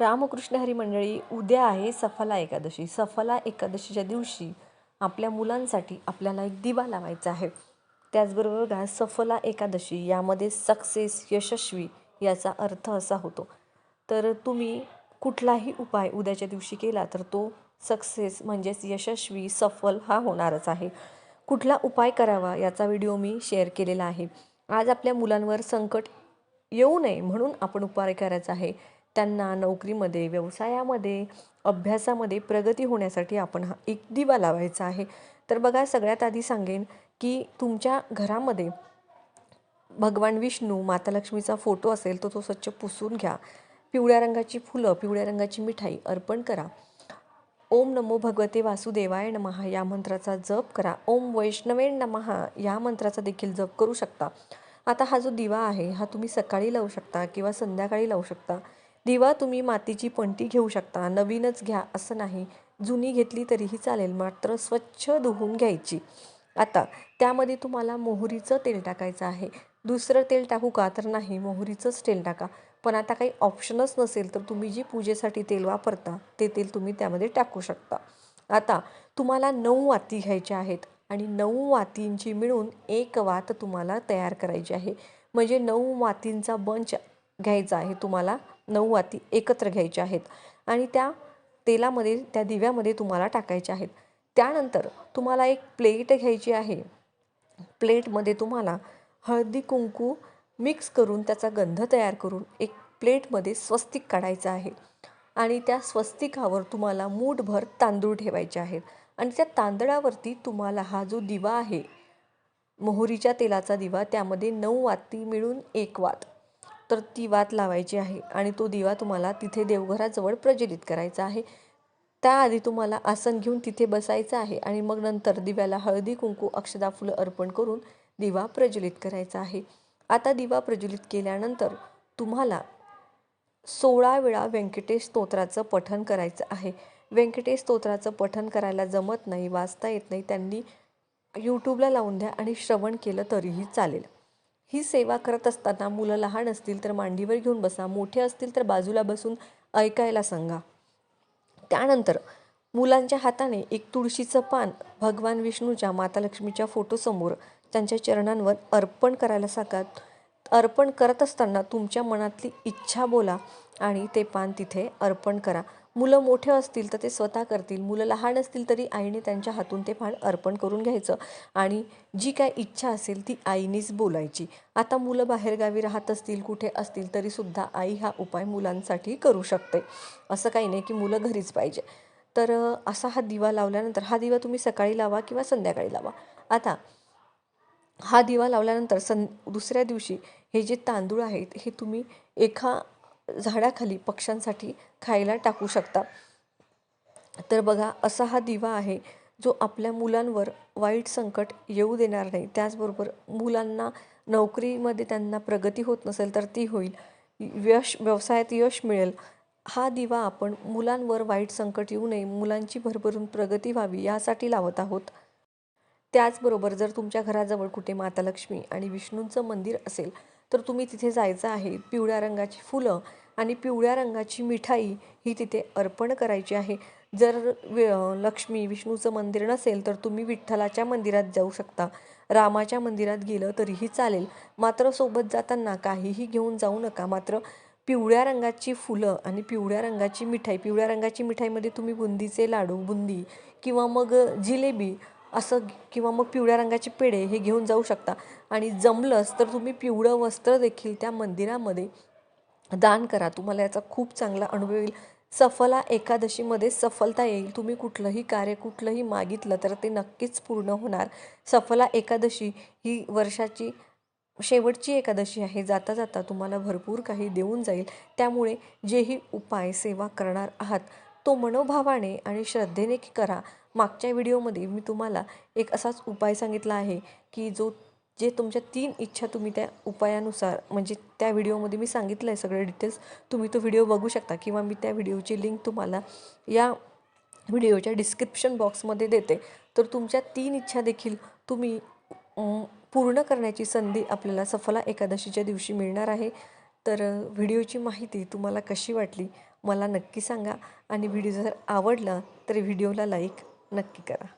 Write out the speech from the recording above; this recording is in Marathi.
रामकृष्ण हरी मंडळी उद्या आहे सफला एकादशी. सफला एकादशीच्या दिवशी आपल्या मुलांसाठी आपल्याला एक दिवा लावायचा आहे. त्याचबरोबर बघा सफला एकादशी यामध्ये सक्सेस यशस्वी याचा अर्थ असा होतो. तर तुम्ही कुठलाही उपाय उद्याच्या दिवशी केला तर तो सक्सेस म्हणजेच यशस्वी सफल हा होणारच आहे. कुठला उपाय करावा याचा व्हिडिओ मी शेअर केलेला आहे. आज आपल्या मुलांवर संकट येऊ नये म्हणून आपण उपाय करायचा आहे. त्यांना नोकरीमध्ये व्यवसायामध्ये अभ्यासामध्ये प्रगती होण्यासाठी आपण हा एक दिवा लावायचा आहे. तर बघा सगळ्यात आधी सांगेन की तुमच्या घरामध्ये भगवान विष्णू माता लक्ष्मीचा फोटो असेल तो तो स्वच्छ पुसून घ्या. पिवळ्या रंगाची फुलं पिवळ्या रंगाची मिठाई अर्पण करा. ओम नमो भगवते वासुदेवाय नमहा या मंत्राचा जप करा. ओम वैष्णवे नमहा या मंत्राचा देखील जप करू शकता. आता हा जो दिवा आहे हा तुम्ही सकाळी लावू शकता किंवा संध्याकाळी लावू शकता. दिवा तुम्ही मातीची पंटी घेऊ शकता. नवीनच घ्या असं नाही. जुनी घेतली तरीही चालेल. मात्र स्वच्छ धुवून घ्यायची. आता त्यामध्ये तुम्हाला मोहरीचं तेल टाकायचं आहे. दुसरं तेल टाकू का? तर नाही मोहरीचंच तेल टाका. पण आता काही ऑप्शनच नसेल तर तुम्ही जी पूजेसाठी तेल वापरता ते तेल तुम्ही त्यामध्ये टाकू शकता. आता तुम्हाला नऊ वाती घ्यायच्या आहेत आणि नऊ वातींची मिळून एक वात तुम्हाला तयार करायची आहे. म्हणजे नऊ वातींचा बंच घ्यायचा आहे तुम्हाला नऊ वाती एकत्र घ्यायच्या आहेत. आणि त्या तेलामध्ये त्या दिव्यामध्ये तुम्हाला टाकायच्या आहेत. त्यानंतर तुम्हाला एक प्लेट घ्यायची आहे. प्लेटमध्ये तुम्हाला हळदी कुंकू मिक्स करून त्याचा गंध तयार करून एक प्लेटमध्ये स्वस्तिक काढायचं आहे. आणि त्या स्वस्तिकावर तुम्हाला मूठभर तांदूळ ठेवायचे आहेत. आणि त्या तांदळावरती तुम्हाला हा जो दिवा आहे मोहरीच्या तेलाचा दिवा त्यामध्ये नऊ वाती मिळून एक वात. तर ती वात लावायची आहे आणि तो दिवा तुम्हाला तिथे देवघराजवळ प्रज्वलित करायचा आहे. त्याआधी तुम्हाला आसन घेऊन तिथे बसायचं आहे आणि मग नंतर दिव्याला हळदी कुंकू अक्षदा फुलं अर्पण करून दिवा प्रज्वलित करायचा आहे. आता दिवा प्रज्वलित केल्यानंतर तुम्हाला सोळा वेळा व्यंकटेश स्तोत्राचं पठन करायचं आहे. व्यंकटेश स्तोत्राचं पठन करायला जमत नाही वाचता येत नाही. त्यांनी यूट्यूबला लावून द्या आणि श्रवण केलं तरीही चालेल. ही सेवा करत असताना मुलं लहान असतील तर मांडीवर घेऊन बसा मोठे असतील तर बाजूला बसून ऐकायला सांगा. त्यानंतर मुलांच्या हाताने एक तुळशीचं पान भगवान विष्णूच्या माता लक्ष्मीच्या फोटोसमोर त्यांच्या चरणांवर अर्पण करायला सांगा. अर्पण करत असताना तुमच्या मनातली इच्छा बोला आणि ते पान तिथे अर्पण करा. मुलं मोठे असतील तर ते स्वतः करतील. मुलं लहान असतील तरी आईने त्यांच्या हातून ते पान अर्पण करून घ्यायचं. आणि जी काय इच्छा असेल ती आईनेच बोलायची. आता मुलं बाहेरगावी राहत असतील कुठे असतील तरीसुद्धा आई हा उपाय मुलांसाठी करू शकते. असं काही नाही की मुलं घरीच पाहिजे. तर असा हा दिवा लावल्यानंतर हा दिवा तुम्ही सकाळी लावा किंवा संध्याकाळी लावा. आता हा दिवा लावल्यानंतर सं दुसऱ्या दिवशी हे जे तांदूळ आहेत हे तुम्ही एका झाडाखाली पक्ष्यांसाठी खायला टाकू शकता. तर बघा असा हा दिवा आहे जो आपल्या मुलांवर वाईट संकट येऊ देणार नाही. त्याचबरोबर मुलांना नोकरीमध्ये त्यांना प्रगती होत नसेल तर ती होईल. यश व्यवसायात यश मिळेल. हा दिवा आपण मुलांवर वाईट संकट येऊ नये मुलांची भरभरून प्रगती व्हावी यासाठी लावत आहोत. त्याचबरोबर जर तुमच्या घराजवळ कुठे माता लक्ष्मी आणि विष्णूंचं मंदिर असेल तर तुम्ही तिथे जायचं आहे. पिवळ्या रंगाची फुलं आणि पिवळ्या रंगाची मिठाई ही तिथे अर्पण करायची आहे. जर लक्ष्मी विष्णूचं मंदिर नसेल तर तुम्ही विठ्ठलाच्या मंदिरात जाऊ शकता. रामाच्या मंदिरात गेलं तरीही चालेल. मात्र सोबत जाताना काहीही घेऊन जाऊ नका. मात्र पिवळ्या रंगाची फुलं आणि पिवळ्या रंगाची मिठाई पिवळ्या रंगाची मिठाईमध्ये तुम्ही बुंदीचे लाडू बुंदी किंवा मग जिलेबी असं किंवा मग पिवळ्या रंगाचे पेढे हे घेऊन जाऊ शकता. आणि जमलंच तर तुम्ही पिवळं वस्त्र देखील त्या मंदिरामध्ये दान करा. तुम्हाला याचा खूप चांगला अनुभव येईल. सफला एकादशीमध्ये सफलता येईल. तुम्ही कुठलंही कार्य कुठलंही मागितलं तर ते नक्कीच पूर्ण होणार. सफला एकादशी ही वर्षाची शेवटची एकादशी आहे. जाता जाता तुम्हाला भरपूर काही देऊन जाईल. त्यामुळे जेही उपाय सेवा करणार आहात तो मनोभावाने आणि श्रद्धेने करा. मागच्या व्हिडिओमध्ये मी तुम्हाला एक असाच उपाय सांगितला आहे की जो जे तुमच्या तीन इच्छा तुम्ही त्या उपायानुसार म्हणजे त्या व्हिडिओमध्ये मी सांगितलं आहे सगळे डिटेल्स तुम्ही तो व्हिडिओ बघू शकता किंवा मी त्या व्हिडिओची लिंक तुम्हाला या व्हिडिओच्या डिस्क्रिप्शन बॉक्समध्ये देते. तर तुमच्या तीन इच्छा देखील तुम्ही पूर्ण करण्याची संधी आपल्याला सफला एकादशीच्या दिवशी मिळणार आहे. तर व्हिडिओची माहिती तुम्हाला कशी वाटली मला नक्की सांगा. आणि व्हिडिओ जर आवडला तर व्हिडिओला लाईक नक्की करा